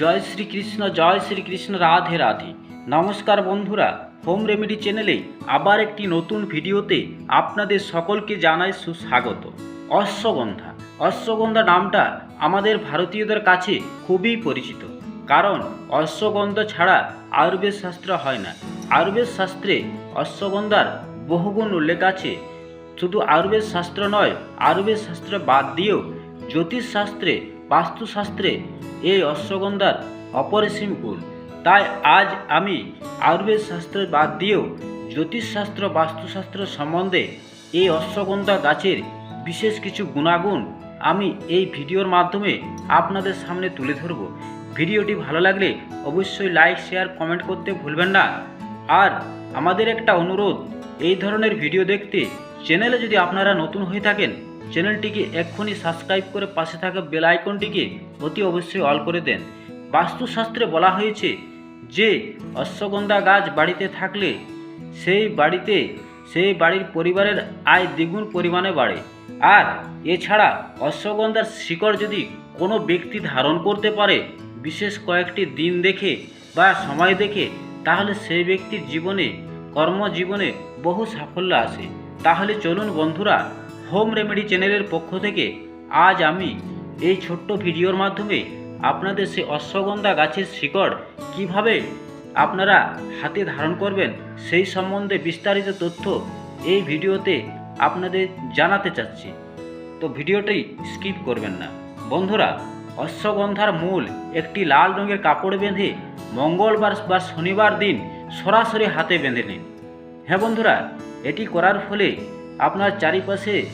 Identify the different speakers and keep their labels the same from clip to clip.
Speaker 1: জয় শ্রীকৃষ্ণ জয় শ্রীকৃষ্ণ রাধে রাধে। নমস্কার বন্ধুরা, home remedy চ্যানেলে আবার একটি নতুন ভিডিওতে আপনাদের সকলকে জানাই সুস্বাগত। অশ্বগন্ধা। অশ্বগন্ধা নামটা আমাদের ভারতীয়দের কাছে খুবই পরিচিত। কারণ অশ্বগন্ধা ছাড়া আয়ুর্বেদ শাস্ত্র হয় না। আয়ুর্বেদ শাস্ত্রে অশ্বগন্ধার বহুগুণ উল্লেখ আছে। শুধু আয়ুর্বেদ শাস্ত্র নয়, আয়ুর্বেদ শাস্ত্র বাদ দিয়েও জ্যোতিষশাস্ত্রে বাস্তুশাস্ত্রে এই অশ্বগন্ধার অপরিসীম গুণ তাই আজ আমি আয়ুর্বেদ শাস্ত্র বাদ দিয়েও জ্যোতিষশাস্ত্র, বাস্তুশাস্ত্র সম্বন্ধে এই অশ্বগন্ধা গাছের বিশেষ কিছু গুণাগুণ আমি এই ভিডিওর মাধ্যমে আপনাদের সামনে তুলে ধরব। ভিডিওটি ভালো লাগলে অবশ্যই লাইক, শেয়ার, কমেন্ট করতে ভুলবেন না। আর আমাদের একটা অনুরোধ, এই ধরনের ভিডিও দেখতে চ্যানেলে যদি আপনারা নতুন হয়ে থাকেন চ্যানেলটিকে এক্ষুনি সাবস্ক্রাইব করে পাশে থাকা বেল আইকনটিকে অতি অবশ্যই অল করে দেন। বাস্তুশাস্ত্রে বলা হয়েছে যে, অশ্বগন্ধা গাছ বাড়িতে থাকলে সেই বাড়িতে, সেই বাড়ির পরিবারের আয় দ্বিগুণ পরিমাণে বাড়ে। আর এছাড়া অশ্বগন্ধার শিকড় যদি কোনো ব্যক্তি ধারণ করতে পারে, বিশেষ কয়েকটি দিন দেখে বা সময় দেখে, তাহলে সেই ব্যক্তির জীবনে, কর্মজীবনে বহু সাফল্য আসে। তাহলে চলুন বন্ধুরা হোম রেমেডি চ্যানেলের পক্ষ থেকে আজ আমি এই ছোট্ট ভিডিওর মাধ্যমে আপনাদের সেই অশ্বগন্ধা গাছের শিকড় কীভাবে আপনারা হাতে ধারণ করবেন সেই সম্বন্ধে বিস্তারিত তথ্য এই ভিডিওতে আপনাদের জানাতে চাচ্ছি। তো ভিডিওটি স্কিপ করবেন না। বন্ধুরা, অশ্বগন্ধার মূল একটি লাল রঙের কাপড় বেঁধে মঙ্গলবার বা শনিবার দিন সরাসরি হাতে বেঁধে নিন। হ্যাঁ বন্ধুরা, এটি করার ফলে আপনার চারিপাশে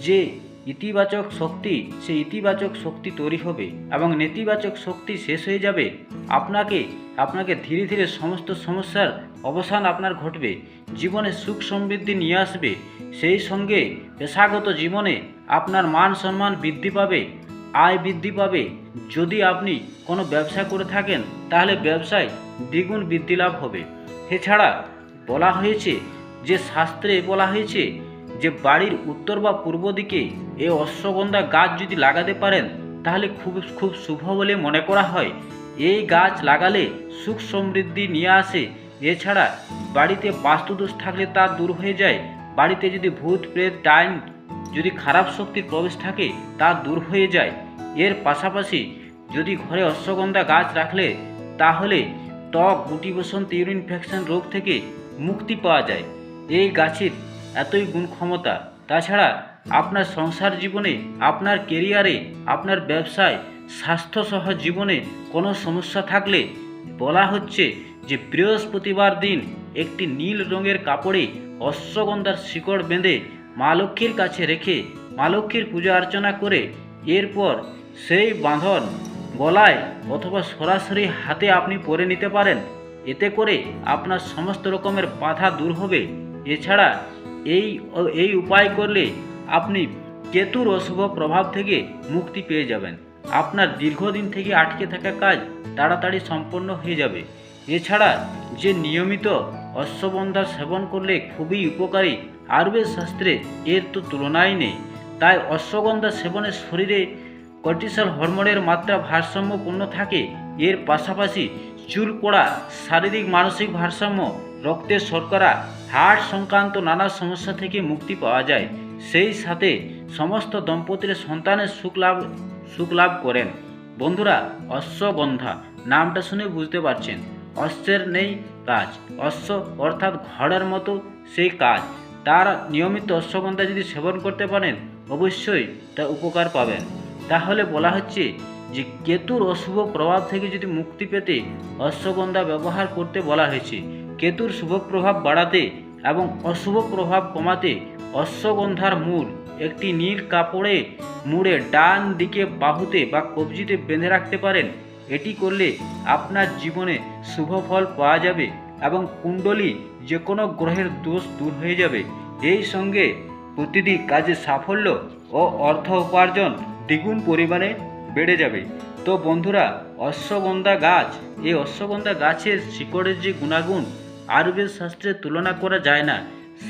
Speaker 1: যে ইতিবাচক শক্তি, সেই ইতিবাচক শক্তি তৈরি হবে এবং নেতিবাচক শক্তি শেষ হয়ে যাবে। আপনাকে আপনাকে ধীরে ধীরে সমস্ত সমস্যার অবসান আপনার ঘটবে। জীবনে সুখ সমৃদ্ধি নিয়ে আসবে। সেই সঙ্গে পেশাগত জীবনে আপনার মান সম্মান বৃদ্ধি পাবে, আয় বৃদ্ধি পাবে। যদি আপনি কোনো ব্যবসা করে থাকেন, তাহলে ব্যবসায় দ্বিগুণ বৃদ্ধি লাভ হবে। এছাড়া বলা হয়েছে যে শাস্ত্রে বলা হয়েছে যে বাড়ির উত্তর বা পূর্ব দিকে এই অশ্বগন্ধা গাছ যদি লাগাতে পারেন, তাহলে খুব খুব শুভ বলে মনে করা হয়। এই গাছ লাগালে সুখ সমৃদ্ধি নিয়ে আসে। এছাড়া বাড়িতে বাস্তুদোষ থাকলে তা দূর হয়ে যায়। বাড়িতে যদি ভূত, প্রেত টাইম যদি খারাপ শক্তির প্রবেশ থাকে, তা দূর হয়ে যায়। এর পাশাপাশি যদি ঘরে অশ্বগন্ধা গাছ রাখলে, তাহলে ত্বক, গুটি, বসন্ত, ইউরিন, ইনফেকশন রোগ থেকে মুক্তি পাওয়া যায়। এই গাছের এতই গুণ ক্ষমতা। তাছাড়া আপনার সংসার জীবনে, আপনার কেরিয়ারে আপনার ব্যবসায়, স্বাস্থ্যসহ জীবনে কোনো সমস্যা থাকলে বলা হচ্ছে যে বৃহস্পতিবার দিন একটি নীল রঙের কাপড়ে অশ্বগন্ধার শিকড় বেঁধে মা লক্ষ্মীর কাছে রেখে মা লক্ষ্মীর পূজা অর্চনা করে এরপর সেই বাঁধন গলায় অথবা সরাসরি হাতে আপনি পরে নিতে পারেন। এতে করে আপনার সমস্ত রকমের বাধা দূর হবে। এছাড়া এই এই উপায় করলে আপনি কেতুর অশুভ প্রভাব থেকে মুক্তি পেয়ে যাবেন। আপনার দীর্ঘদিন থেকে আটকে থাকা কাজ তাড়াতাড়ি সম্পন্ন হয়ে যাবে। এছাড়া যে নিয়মিত অশ্বগন্ধা সেবন করলে খুবই উপকারী আয়ুর্বেদ শাস্ত্রে এর তো তুলনাই নেই। তাই অশ্বগন্ধা সেবনে শরীরে কর্টিসল হরমোনের মাত্রা ভারসাম্যপূর্ণ থাকে। এর পাশাপাশি চুল পড়া, শারীরিক মানসিক ভারসাম্য রক্তের শর্করা হার্ট সংক্রান্ত নানা সমস্যা থেকে মুক্তি পাওয়া যায়। সেই সাথে সমস্ত দম্পতির সন্তানের সুখ লাভ সুখ লাভ করেন। বন্ধুরা, অশ্বগন্ধা নামটা শুনে বুঝতে পারছেন। অশ্বের নেই কাজ। অশ্ব অর্থাৎ ঘোড়ার মতো সেই কাজ। তার নিয়মিত অশ্বগন্ধা যদি সেবন করতে পারেন, অবশ্যই তা উপকার পাবেন। তাহলে বলা হচ্ছে যে, কেতুর অশুভ প্রভাব থেকে যদি মুক্তি পেতে অশ্বগন্ধা ব্যবহার করতে বলা হয়েছে কেতুর শুভ প্রভাব বাড়াতে এবং অশুভ প্রভাব কমাতে অশ্বগন্ধার মূল, একটি নীল কাপড়ে মুড়ে ডান দিকে বাহুতে বা কবজিতে বেঁধে রাখতে পারেন। এটি করলে আপনার জীবনে শুভ ফল পাওয়া যাবে এবং কুণ্ডলী যে কোনো গ্রহের দোষ দূর হয়ে যাবে। এই সঙ্গে প্রতিটি কাজে সাফল্য ও অর্থ উপার্জন দ্বিগুণ পরিমাণে বেড়ে যাবে। তো বন্ধুরা, অশ্বগন্ধা গাছ, এই অশ্বগন্ধা গাছের শিকড়ের যে গুণাগুণ আয়ুর্বেদ শাস্ত্রের তুলনা করা যায় না।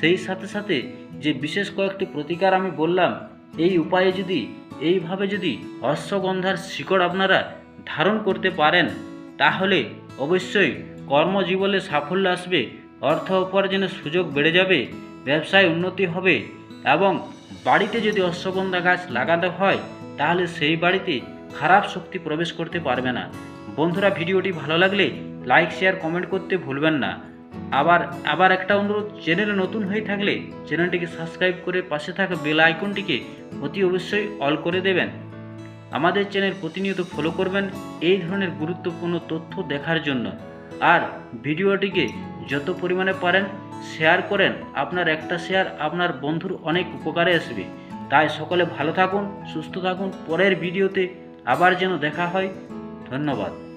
Speaker 1: সেই সাথে সাথে যে বিশেষ কয়েকটি প্রতিকার আমি বললাম, এই উপায়ে যদি, এইভাবে যদি অশ্বগন্ধার শিকড় আপনারা ধারণ করতে পারেন, তাহলে অবশ্যই কর্মজীবনে সাফল্য আসবে, অর্থ উপার্জনের সুযোগ বেড়ে যাবে, ব্যবসায় উন্নতি হবে এবং বাড়িতে যদি অশ্বগন্ধা গাছ লাগানো হয়, তাহলে সেই বাড়িতে খারাপ শক্তি প্রবেশ করতে পারবে না। বন্ধুরা, ভিডিওটি ভালো লাগলে লাইক, শেয়ার, কমেন্ট করতে ভুলবেন না। আবার আবার একটা অনুরোধ, চ্যানেলে নতুন হয়ে থাকলে চ্যানেলটিকে সাবস্ক্রাইব করে পাশে থাকা বেল আইকনটিকে অতি অবশ্যই অল করে দেবেন। আমাদের চ্যানেল প্রতিনিয়ত ফলো করবেন এই ধরনের গুরুত্বপূর্ণ তথ্য দেখার জন্য। আর ভিডিওটিকে যত পরিমাণে পারেন শেয়ার করেন। আপনার একটা শেয়ার আপনার বন্ধুর অনেক উপকারে আসবে। তাই সকলে ভালো থাকুন, সুস্থ থাকুন। পরের ভিডিওতে আবার যেন দেখা হয়। ধন্যবাদ।